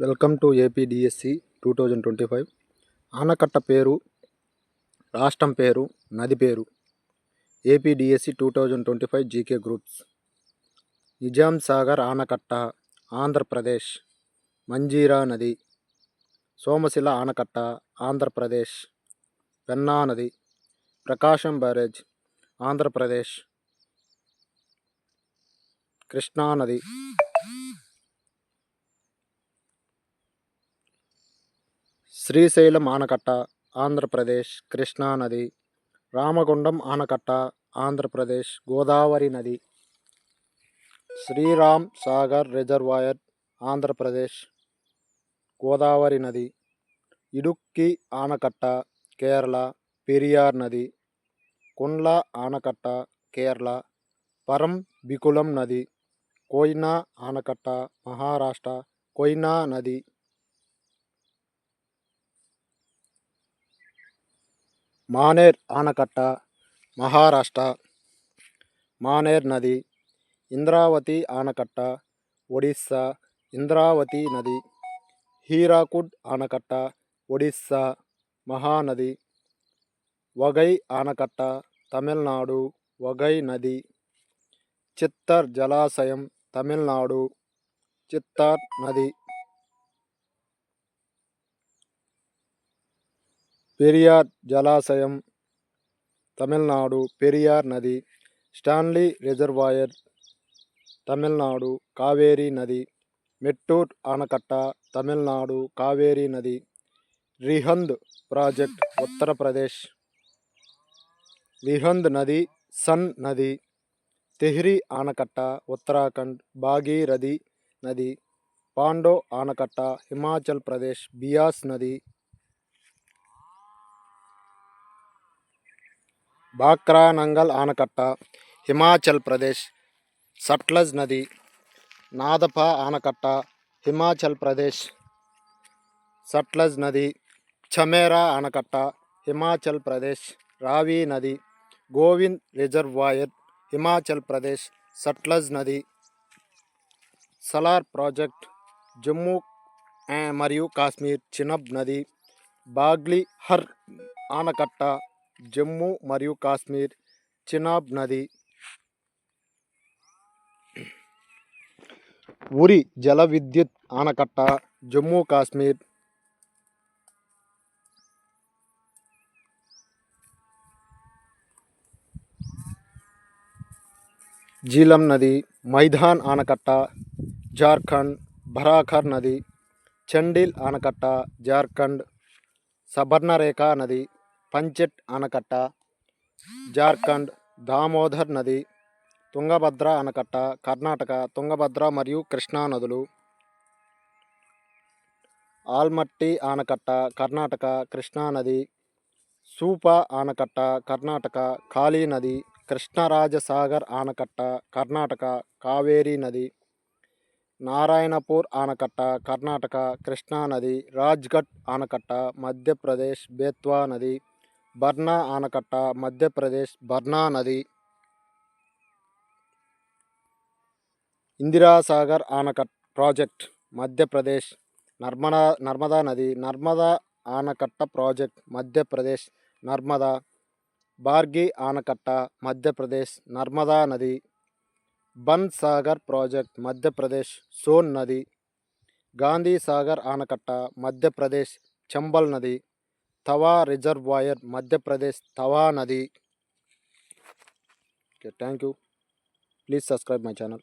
Welcome to APDSC two thousand twenty five. ఆనకట్ట పేరు రాష్ట్రం పేరు నది పేరు. APDSC two thousand twenty five GK groups. Nizam Sagar ఆనకట్ట ఆంధ్రప్రదేశ్. మంజీరా నది. సోమశిల ఆనకట్ట ఆంధ్రప్రదేశ్. పెన్నా నది. ప్రకాశం బ్యారేజ్ ఆంధ్రప్రదేశ్. కృష్ణా నది శ్రీశైలం ఆనకట్ట ఆంధ్రప్రదేశ్ కృష్ణా నది రామగుండం ఆనకట్ట ఆంధ్రప్రదేశ్ గోదావరి నది శ్రీరామ్ సాగర్ రిజర్వాయర్ ఆంధ్రప్రదేశ్ గోదావరి నది ఇడుక్కి ఆనకట్ట కేరళ పెరియార్ నది కుండ్ల ఆనకట్ట కేరళ పరం బికులం నది కోయినా ఆనకట్ట మహారాష్ట్ర కోయినా నది మానేర్ ఆనకట్ట మహారాష్ట్ర మానేర్ నది ఇంద్రావతి ఆనకట్ట ఒడిస్సా ఇంద్రావతి నది హీరాకుడ్ ఆనకట్ట ఒడిస్సా మహానది వగై ఆనకట్ట తమిళనాడు వగై నది చిత్తర్ జలాశయం తమిళనాడు చిత్తార్ నది. పెరియార్ జలాశయం తమిళనాడు పెరియార్ నది స్టాన్లీ రిజర్వాయర్ తమిళనాడు కావేరీ నది మెట్టూర్ ఆనకట్ట తమిళనాడు కావేరీ నది రిహంద్ ప్రాజెక్ట్ ఉత్తరప్రదేశ్ రిహంద్ నది సన్ నది తెహ్రీ ఆనకట్ట ఉత్తరాఖండ్ భాగీరథి నది పాండో ఆనకట్ట హిమాచల్ ప్రదేశ్ బియాస్ నది బాక్రా నంగల్ ఆనకట్ట హిమాచల్ ప్రదేశ్ సట్లజ్ నది నాదప ఆనకట్ట హిమాచల్ ప్రదేశ్ సట్లజ్ నది చమేరా ఆనకట్ట హిమాచల్ ప్రదేశ్ రావి నది గోవింద్ రిజర్వాయర్ హిమాచల్ ప్రదేశ్ సట్లజ్ నది సలార్ ప్రాజెక్ట్ జమ్మూ మరియు కాశ్మీర్ చినబ్ నది బాగ్లీ హర్ ఆనకట్ట జమ్మూ మరియు కాశ్మీర్ చినాబ్ నది ఉరి జల విద్యుత్ ఆనకట్ట జమ్మూ కాశ్మీర్ జీలం నది మైదాన్ ఆనకట్ట జార్ఖండ్ భరాఖర్ నది చండిల్ ఆనకట్ట జార్ఖండ్ సబర్ణరేఖ నది పంచెట్ ఆనకట్ట జార్ఖండ్ దామోదర్ నది తుంగభద్ర ఆనకట్ట కర్ణాటక తుంగభద్ర మరియు కృష్ణా నదులు ఆల్మట్టి ఆనకట్ట కర్ణాటక కృష్ణా నది సూప ఆనకట్ట కర్ణాటక కాళీ నది కృష్ణరాజసాగర్ ఆనకట్ట కర్ణాటక కావేరీ నది నారాయణపూర్ ఆనకట్ట కర్ణాటక కృష్ణా నది రాజ్ఘట్ ఆనకట్ట మధ్యప్రదేశ్ బేత్వా నది బర్నా ఆనకట్ట మధ్యప్రదేశ్ బర్నా నది ఇందిరాసాగర్ ఆనకట్ ప్రాజెక్ట్ మధ్యప్రదేశ్ నర్మదా నర్మదా నది నర్మదా ఆనకట్ట ప్రాజెక్ట్ మధ్యప్రదేశ్ నర్మదా బార్గి ఆనకట్ట మధ్యప్రదేశ్ నర్మదా నది బన్ సాగర్ ప్రాజెక్ట్ మధ్యప్రదేశ్ సోన్ నది గాంధీ సాగర్ ఆనకట్ట మధ్యప్రదేశ్ చంబల్ నది तवा रिजर्वायर मध्य प्रदेश तवा नदी okay thank you please subscribe my channel